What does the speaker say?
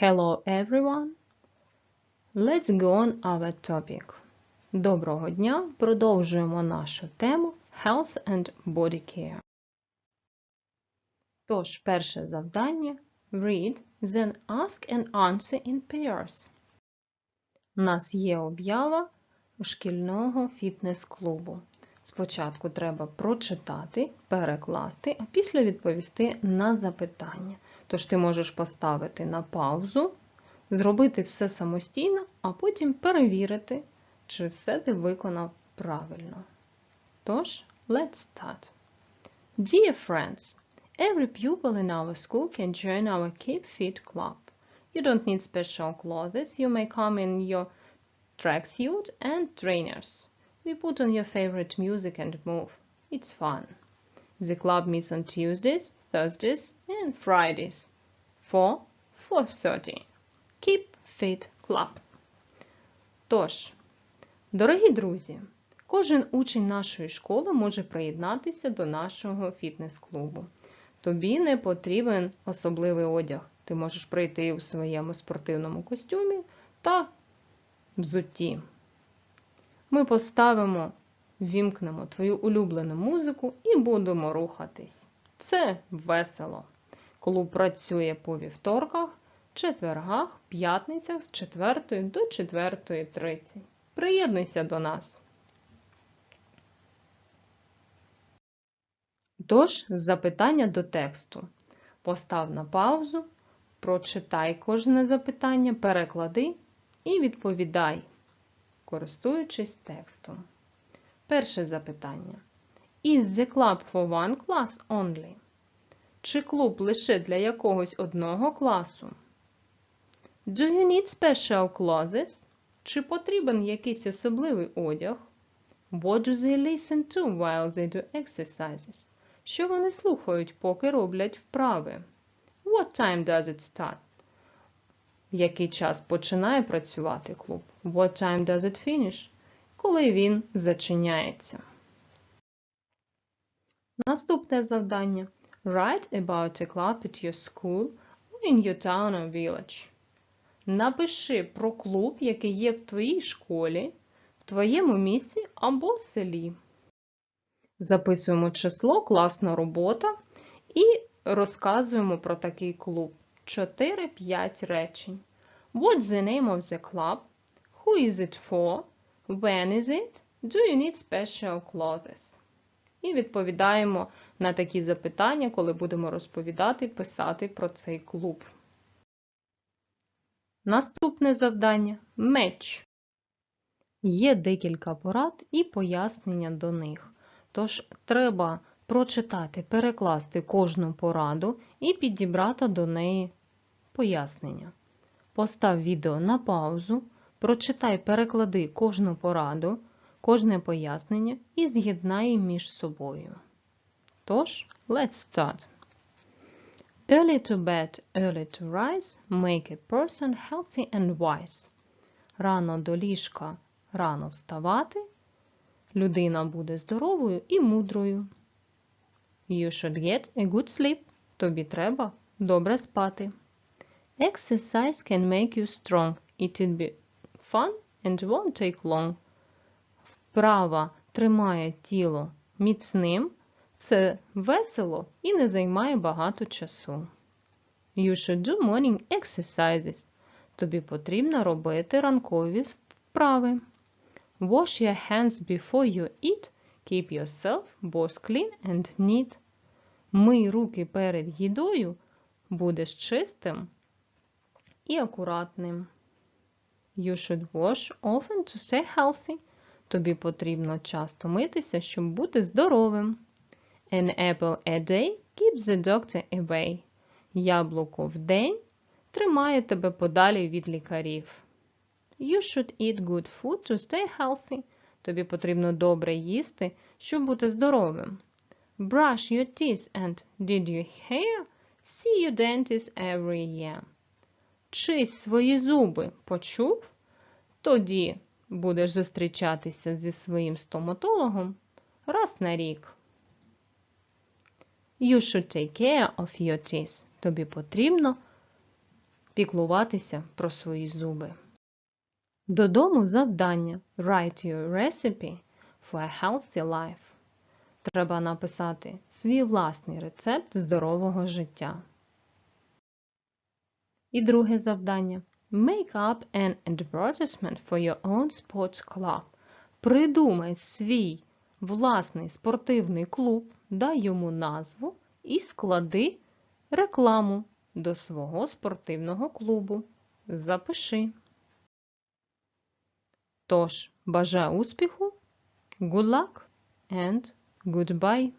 Hello everyone. Let's go on our topic. Доброго дня. Продовжуємо нашу тему Health and Body Care. Тож, перше завдання Read, then ask and answer in pairs. У нас є об'ява шкільного фітнес-клубу. Спочатку треба прочитати, перекласти, а після відповісти на запитання. Тож ти можеш поставити на паузу, зробити все самостійно, а потім перевірити, чи все ти виконав правильно. Тож, let's start. Dear friends, every pupil in our school can join our Keep Fit club. You don't need special clothes, you may come in your tracksuit and trainers. We put on your favorite music and move. It's fun. The club meets on Tuesdays, Thursdays and Fridays. 4 4.30. Keep Fit Club. Тож, дорогі друзі, кожен учень нашої школи може приєднатися до нашого фітнес-клубу. Тобі не потрібен особливий одяг. Ти можеш прийти у своєму спортивному костюмі та взутті. Ми поставимо, вімкнемо твою улюблену музику і будемо рухатись. Це весело. Клуб працює по вівторках, четвергах, п'ятницях з 4 до 4.30. Приєднуйся до нас. Тож, запитання до тексту. Постав на паузу, прочитай кожне запитання, переклади і відповідай, користуючись текстом. Перше запитання. Is the club for one class only? Чи клуб лише для якогось одного класу? Do you need special clothes? Чи потрібен якийсь особливий одяг? What do they listen to while they do exercises? Що вони слухають, поки роблять вправи? What time does it start? В який час починає працювати клуб? What time does it finish? Коли він зачиняється. Наступне завдання. Write about a club at your school or in your town or village. Напиши про клуб, який є в твоїй школі, в твоєму місті або селі. Записуємо число, класна робота і розказуємо про такий клуб. 4-5 речень. What's the name of the club? Who is it for? When is it? Do you need special clothes? І відповідаємо на такі запитання, коли будемо розповідати, писати про цей клуб. Наступне завдання меч. Є декілька порад і пояснення до них. Тож треба прочитати, перекласти кожну пораду і підібрати до неї пояснення. Постав відео на паузу, прочитай, переклади кожну пораду, кожне пояснення і з'єднай між собою. Тож, let's start. Early to bed, early to rise, make a person healthy and wise. Рано до ліжка, рано вставати. Людина буде здоровою і мудрою. You should get a good sleep. Тобі треба добре спати. Exercise can make you strong. It will be fun and won't take long. Вправа тримає тіло міцним. Це весело і не займає багато часу. You should do morning exercises. Тобі потрібно робити ранкові вправи. Wash your hands before you eat. Keep yourself both clean and neat. Мий руки перед їдою, будеш чистим і акуратним. You should wash often to stay healthy. Тобі потрібно часто митися, щоб бути здоровим. An apple a day keeps the doctor away. Яблуко в день тримає тебе подалі від лікарів. You should eat good food to stay healthy. Тобі потрібно добре їсти, щоб бути здоровим. Brush your teeth and did you hear? See your dentist every year. Чисть свої зуби почув? Тоді будеш зустрічатися зі своїм стоматологом раз на рік. You should take care of your teeth. Тобі потрібно піклуватися про свої зуби. Додому завдання Write your recipe for a healthy life. Треба написати свій власний рецепт здорового життя. І друге завдання Make up an advertisement for your own sports club. Придумай свій власний спортивний клуб, дай йому назву і склади рекламу до свого спортивного клубу. Запиши. Тож, бажаю успіху, good luck and goodbye!